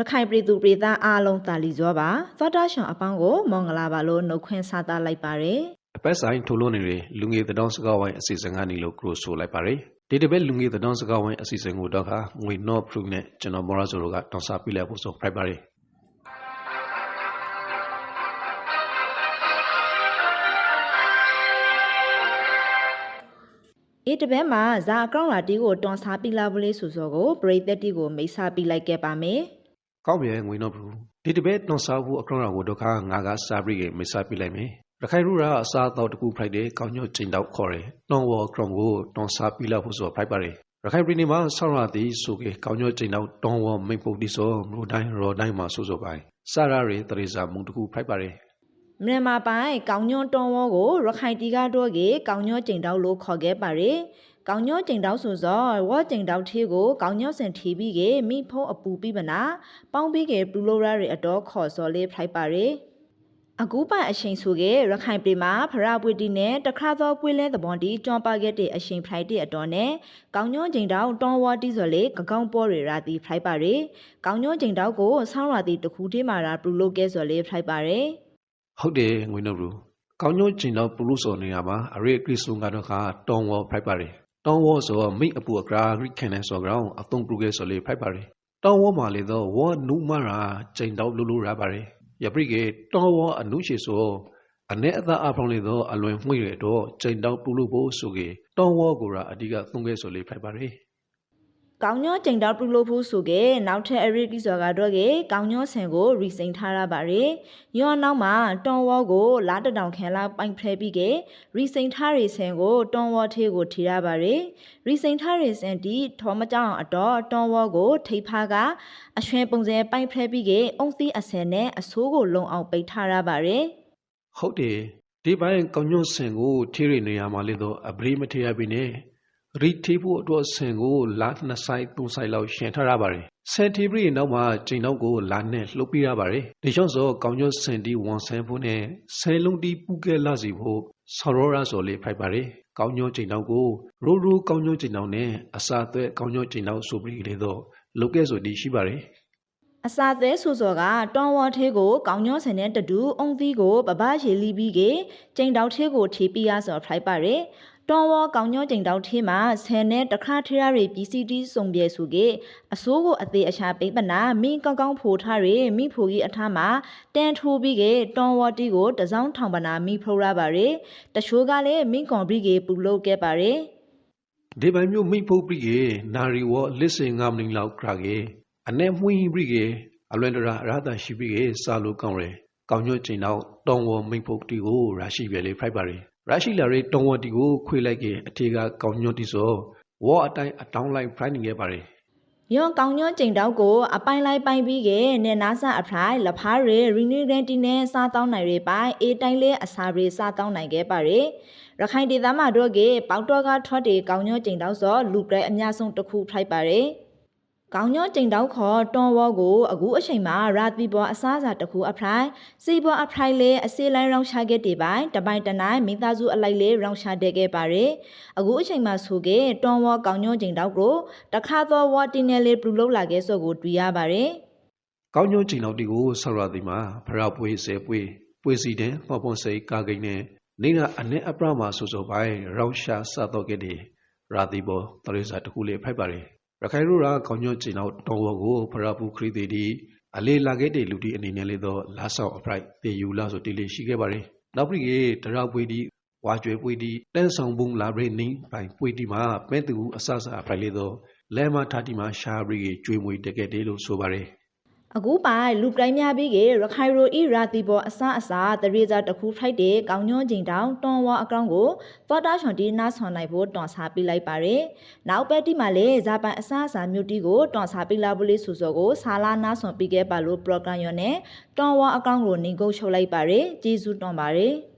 ရခိုင်ပြည်သူပြည်သားအားလုံးတာလီကြောပါသောတာရှင်အပေါင်းကိုမင်္ဂလာပါလို့နှုတ်ခွန်းဆက်သလိုက်ပါရယ်အပတ်ဆိုင်ထိုလို့နေတွေလူငယ်သတောင်းစကားဝိုင်းအစီအစဉ်ကနေလို့ကရိုဆိုလိုက်ပါရယ်ဒီတစ်ပတ်လူငယ်သတောင်းစကားဝိုင်းအစီအစဉ်ကိုတော့ခါငွေ not proof နဲ့ကျွန်တော်မော်ရာဆိုတို့ကတောင်းစားပြလိုက်ဖို့ဆိုဖိုက်ပါရယ်အေးတပတ်မှာဇာအကောင့်လာတီကိုတွန်စားပြလာပလေးဆိုစောကိုပရိသတ်တီကိုမိတ်ဆက်ပြလိုက်ခဲ့ပါမယ် ကောင်းပြီငွေ not proof ဒီတစ်ပတ်တောင်းစားဖို့အကောင့်ရာကိုတော့ခါငါကစာပြည့်မိတ်ဆက်ပြလိုက်မယ်ရခိုင်ရူရာအစားအသောက်တစ်ခုဖိုက်တဲ့ကောင်းညွတ်ကျင်းတော့ခေါ်တယ်။တောင်းဝအကောင့်ကိုတောင်းစားပြလိုက်ဖို့ဆိုဖိုက်ပါရယ်ရခိုင်ပြည်နယ်မှာဆောင်းရသည်ဆိုကေကောင်းညွတ်ကျင်းတော့တောင်းဝမိတ်ပုတ်တိဆိုမလို့တိုင်းရော်တိုင်းမှာဆိုဆိုပိုင်းစာရရေတရေစာမူတစ်ခုဖိုက်ပါရယ် မြန်မာပိုင်းကောင်းညွန့်တွန်ဝေါကိုရခိုင်တီကတော့ကေကောင်းညွန့်ကျင်တောက်လို့ခေါ်ခဲ့ပါရယ်ကောင်းညွန့်ကျင်တောက်ဆိုစောဝေါကျင်တောက်သေးကိုကောင်းညွန့်စင်ထီပြီးကေမိဖုံးအပူပြီးမနာပေါင်းပြီးကေပလူလိုရာတွေအတော်ခေါ်စော်လေးဖိုက်ပါရယ်အခုပိုင်အချိန်ဆိုကေရခိုင်ပြည်မှာဖရပွေတီနဲ့တခါသောပွေလဲသဘောတီကျွန်ပါခဲ့တဲ့အချိန်ဖိုက်တဲ့အတော်နဲ့ကောင်းညွန့်ကျင်တောက်တွန်ဝေါတီဆိုလေကကောင်းပေါ်တွေရာတီဖိုက်ပါရယ်ကောင်းညွန့်ကျင်တောက်ကိုဆောင်းရာတီတခုတည်းမှာရာပလူလိုကဲဆို်လေးဖိုက်ပါရယ် ဟုတ်တယ်ငွေနှုတ်ရူကောင်းညွန့်ကျင်တော့ပလူစော်နေရမှာအရိကရစ်ဆုံကတော့ခါတောင်းဝဖိုက်ပါရယ်တောင်းဝဆိုမိတ်အပူအကရာဂရိကန်နဲ့ဆိုကောင်အသုံးပြုခဲ့ဆိုလေဖိုက်ပါရယ်တောင်းဝမှာလေတော့ဝနုမရာကျင်တော့လူလူရပါရယ်ယပရိကေတောင်းဝအနုရှိဆိုအနေအသာအဖောင်းလေတော့အလွန်မှွေရတော့ကျင်တော့ပလူဖို့ဆိုကေတောင်းဝကိုရာအဓိကသုံးခဲ့ဆိုလေဖိုက်ပါရယ် ကောင်းညောကျိန်တောက်ပလူလို့ဖို့ဆိုကေနောက်ထပ်အရိကိစောကတော့ကေကောင်းညောဆန်ကိုရီစိန်ထားရပါရယ်ယောနောက်မှာတွန်ဝေါကိုလာတတောင်ခံလာပိုင်ဖဲပြီးကေရီစိန်ထားရီဆန်ကိုတွန်ဝေါသေးကိုထီရပါရယ်ရီစိန်ထားရီဆန်ဒီထောမကြောင်အတော့တွန်ဝေါကိုထိဖာကအရွှင်ပုံစံပိုင်ဖဲပြီးကေအုံသီးအစင်နဲ့အဆိုးကိုလုံအောင်ပိတ်ထားရပါရယ်ဟုတ်တယ်ဒီပိုင်းကောင်းညွန့်စင်ကိုထေးရနေရမှာလေတော့အပရိမထေရပြီနဲ့ ရီထေးဖို့အတွက်စင်ကိုလာနှစ်ဆိုင်သုံးဆိုင်လောက်ရှင်ထားရပါတယ်ဆန်တီပရီနောက်မှာကျိန်နောက်ကိုလာနဲ့လှုပ်ပြရပါတယ်ဒီကြောင့်ဆိုကောင်းညွန့်စင်ဒီဝန်ဆန်ဖို့နဲ့ဆယ်လုံးတီးပူကဲလာစီဖို့ဆော်ရောရာဆိုလေးဖိုက်ပါတယ်ကောင်းညွန့်ကျိန်နောက်ကိုရိုးရိုးကောင်းညွန့်ကျိန်နောက်နဲ့အစာအသွဲကောင်းညွန့်ကျိန်နောက်ဆိုပြီးလေတော့လုတ်ကဲဆိုဒီရှိပါတယ်အစာသေးဆူစောကတွန်ဝါသေးကိုကောင်းညောဆန်တဲ့တတူအုံသီးကိုပပရေလီပြီးကေကျိန်တောက်သေးကိုထေးပြရစောဖိုက်ပါရယ် တွန်ဝါကောင်းညောကျိန်တောက်သေးမှာဆန်နဲ့တခါထေရရီပီစီတီစုံပြဲစုကေအစိုးကိုအသေးအချာပိပနာမိကောင်းကောင်းဖိုထားရီမိဖိုကြီးအထားမှာတန်ထိုးပြီးကေတွန်ဝါတီကိုတစောင်းထောင်ပနာမိဖရိုရပါရယ်တချိုးကလည်းမိကွန်ဘရီကေပူလုတ်ခဲ့ပါရယ်ဒီပိုင်းမျိုးမိဖုတ်ပြီးကေနာရီဝလစ်စင်ငါမနင်းလောက်ခရာကေအနေမှွင်းပြီးကေအလွန်တရာအရသာရှိပြီးကေစာလိုကောင်းရယ်ကောင်းညွတ်ကျင်တော့တောင်းဝမိဖုတ်တီကိုရရှိပြလေဖိုက်ပါရယ် ရရှိလာရေတောင်းဝတီကိုခွေလိုက်ကေအထေကကောင်းညွတ်တီဆိုဝေါ်အတိုင်းအတောင်းလိုက်ဖိုက်နေခဲ့ပါရယ်ယောကောင်းညွန့်ကျိန်တောက်ကိုအပိုင်လိုက်ပိုင်ပြီးကနဲ့နာဆာအဖရိုင်လဖားရရီနီဂရန်တီနဲ့စားတောင်းနိုင်ရပိုင်အေတိုင်းလေးအစာရီစားတောင်းနိုင်ခဲ့ပါရယ်ရခိုင်ဒေသမှာတော့ကေပေါတော့ကထွက်တေကောင်းညွန့်ကျိန်တောက်စောလူပရဲအများဆုံးတစ်ခုထိုက်ပါရယ် ကောင်းညွန့်ကျိန်တောက်ခေါ်တွန်ဝေါကိုအခုအချိန်မှာရာသီပေါ်အစားအစာတစ်ခုအဖရိုင်စီပေါ်အဖရိုင်လေးအစေးလိုက်ရောင်းချခဲ့တေပိုင်တပိုင်တနိုင်မိသားစုအလိုက်လေးရောင်းချတဲ့ခဲ့ပါရယ်အခုအချိန်မှာဆိုကေတွန်ဝေါကောင်းညွန့်ကျိန်တောက်ကိုတခါသောဝါတင်နယ်လေးပလူလောက်လာခဲ့ဆိုကိုတွေ့ရပါတယ်ကောင်းညွတ်ကျင်တော့တီကိုဆောက်ရသည်မှာဖရပွေးစေပွေးပွေစီတဲ့ဟောပွန်စိတ်ကာကိန်းနဲ့နေကအနဲ့အပရမှာဆိုဆိုပိုင်းရောင်းရှာစတော့ခဲ့တယ်ရာသီဘောတရိစာတခုလေးဖိုက်ပါတယ် ရခိုင်ရူရာကောင်းညွတ်ကျင်တော့တောင်းဝကိုဖရပူခရီးသေးဒီအလေးလာခဲ့တဲ့လူတီအနေနဲ့လေတော့လာဆောင်အဖရိုက်တေယူလာဆိုတီလေးရှိခဲ့ပါတယ်နောက်ပြီးကေတရပွေးဒီဝါကျွေပွေးဒီတန်းဆောင်ဘုံလာဘရိနင်းပိုင်ပွေးဒီမှာပဲတူအဆဆအဖရိုက်လေတော့လဲမထားတီမှာရှာဘရီကျွေမွေတကယ်တေးလို့ဆိုပါတယ် အခုပိုင်လူပတိုင်းများပြီးကရခိုင်ရိုဤရာတီပေါ်အစအစာတရေစာတစ်ခုထိုက်တဲ့ကောင်းညွန့်ကျင်တောင်တွန်ဝါအကောင့်ကိုသောတာချွန်တီနားဆွန်နိုင်ဖို့တွန်စားပေးလိုက်ပါတယ်။နောက်ပဲတီမှာလည်းဇာပန်အစအစာမျိုးတီကိုတွန်စားပေးလာဖို့လေးဆိုစောကိုဆာလာနားဆွန်ပေးခဲ့ပါလို့ပရိုဂရမ်ရောနဲ့တွန်ဝါအကောင့်ကိုနေကုတ်ချုပ်လိုက်ပါတယ်။ကျေးဇူးတွန်ပါတယ်။